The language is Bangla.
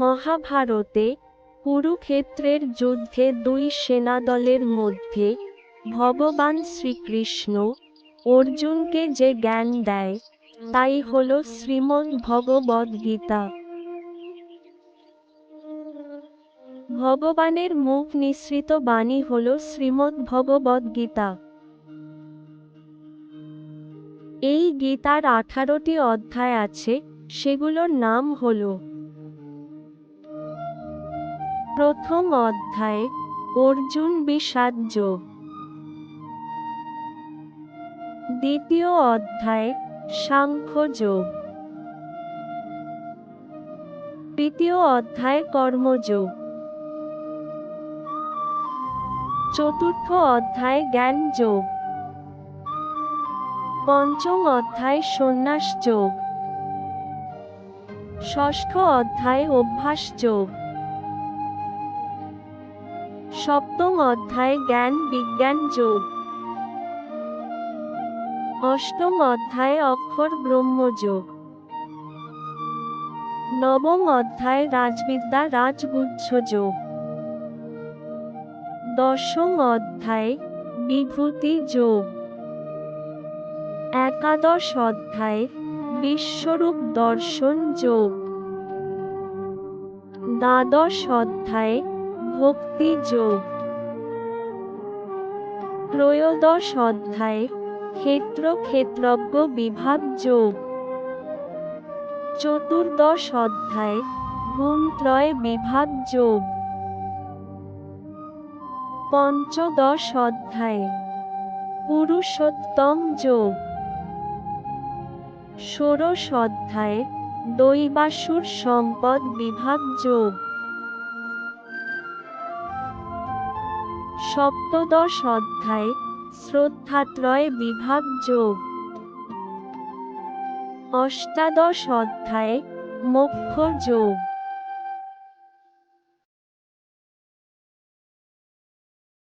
মহাভারতে কুরুক্ষেত্রের যুদ্ধে দুই সেনাদলের মধ্যে ভগবান শ্রীকৃষ্ণ অর্জুনকে যে জ্ঞান দেয়, তাই হল শ্রীমদ্ ভগবদ্গীতা ভগবানের মুখ নিঃসৃত বাণী হল শ্রীমদ্ ভগবদ্গীতা এই গীতার আঠারোটি অধ্যায় আছে, সেগুলোর নাম হল প্রথম অধ্যায়, অর্জুন বিষাদ যোগ দ্বিতীয় অধ্যায়, সাংখ্য যোগ। তৃতীয় অধ্যায় কর্মযোগ চতুর্থ অধ্যায় জ্ঞান যোগ। পঞ্চম অধ্যায় সন্ন্যাস যোগ। ষষ্ঠ অধ্যায় অভ্যাস যোগ। সপ্তম অধ্যায় জ্ঞান বিজ্ঞান যোগ। অষ্টম অধ্যায় অক্ষর ব্রহ্মযোগ নবম অধ্যায় রাজবিদ্যা রাজগুচ্ছ যোগ। দশম অধ্যায়, বিভূতি যোগ। একাদশ অধ্যায়, বিশ্বরূপ দর্শন যোগ। দ্বাদশ অধ্যায়, ভক্তি যোগ। ত্রয়োদশ অধ্যায় ক্ষেত্র ক্ষেত্রজ্ঞ বিভাগ যোগ। চতুর্দশ অধ্যায় গুণত্রয় বিভাগ যোগ। পঞ্চদশ অধ্যায় পুরুষোত্তম যোগ। ষোড়শ অধ্যায় দৈবাসুর সম্পদ বিভাগ যোগ। সপ্তদশ অধ্যায় শ্রদ্ধাত্রয় বিভাগ যোগ। অষ্টাদশ অধ্যায় মোক্ষ যোগ।